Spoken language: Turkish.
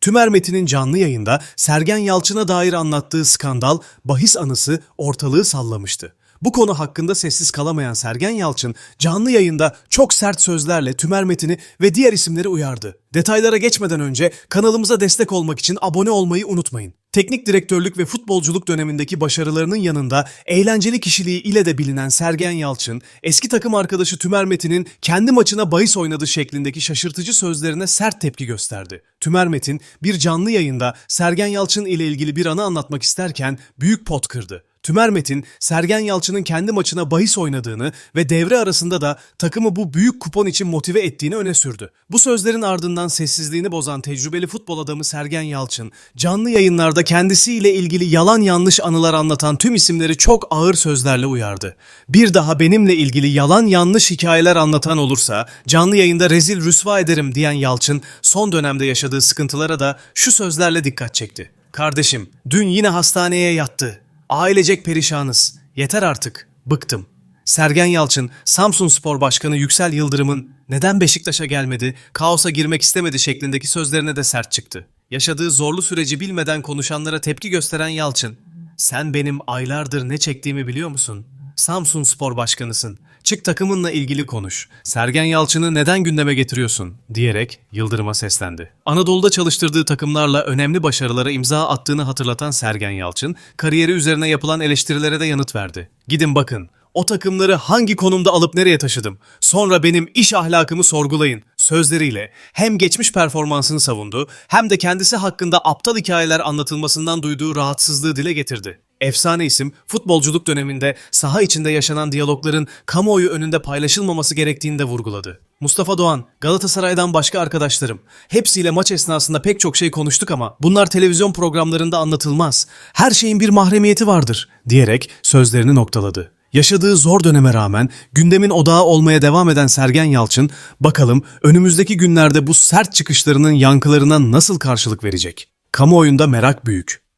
Tümer Metin'in canlı yayında Sergen Yalçın'a dair anlattığı skandal, bahis anısı ortalığı sallamıştı. Bu konu hakkında sessiz kalamayan Sergen Yalçın canlı yayında çok sert sözlerle Tümer Metin'i ve diğer isimleri uyardı. Detaylara geçmeden önce kanalımıza destek olmak için abone olmayı unutmayın. Teknik direktörlük ve futbolculuk dönemindeki başarılarının yanında eğlenceli kişiliği ile de bilinen Sergen Yalçın, eski takım arkadaşı Tümer Metin'in kendi maçına bahis oynadığı şeklindeki şaşırtıcı sözlerine sert tepki gösterdi. Tümer Metin bir canlı yayında Sergen Yalçın ile ilgili bir anı anlatmak isterken büyük pot kırdı. Tümer Metin, Sergen Yalçın'ın kendi maçına bahis oynadığını ve devre arasında da takımı bu büyük kupon için motive ettiğini öne sürdü. Bu sözlerin ardından sessizliğini bozan tecrübeli futbol adamı Sergen Yalçın, canlı yayınlarda kendisiyle ilgili yalan yanlış anılar anlatan tüm isimleri çok ağır sözlerle uyardı. Bir daha benimle ilgili yalan yanlış hikayeler anlatan olursa canlı yayında rezil rüsva ederim diyen Yalçın, son dönemde yaşadığı sıkıntılara da şu sözlerle dikkat çekti. Kardeşim, dün yine hastaneye yattı. Ailecek perişanız. Yeter artık. Bıktım. Sergen Yalçın, Samsun Spor Başkanı Yüksel Yıldırım'ın neden Beşiktaş'a gelmedi, kaosa girmek istemedi şeklindeki sözlerine de sert çıktı. Yaşadığı zorlu süreci bilmeden konuşanlara tepki gösteren Yalçın, sen benim aylardır ne çektiğimi biliyor musun? Samsun Spor Başkanısın. Çık takımınla ilgili konuş. Sergen Yalçın'ı neden gündeme getiriyorsun? diyerek Yıldırım'a seslendi. Anadolu'da çalıştırdığı takımlarla önemli başarılara imza attığını hatırlatan Sergen Yalçın, kariyeri üzerine yapılan eleştirilere de yanıt verdi. Gidin bakın, o takımları hangi konumda alıp nereye taşıdım? Sonra benim iş ahlakımı sorgulayın sözleriyle hem geçmiş performansını savundu hem de kendisi hakkında aptal hikayeler anlatılmasından duyduğu rahatsızlığı dile getirdi. Efsane isim futbolculuk döneminde saha içinde yaşanan diyalogların kamuoyu önünde paylaşılmaması gerektiğini de vurguladı. Mustafa Doğan, Galatasaray'dan başka arkadaşlarım. Hepsiyle maç esnasında pek çok şey konuştuk ama bunlar televizyon programlarında anlatılmaz. Her şeyin bir mahremiyeti vardır diyerek sözlerini noktaladı. Yaşadığı zor döneme rağmen gündemin odağı olmaya devam eden Sergen Yalçın, bakalım önümüzdeki günlerde bu sert çıkışlarının yankılarına nasıl karşılık verecek? Kamuoyunda merak büyük.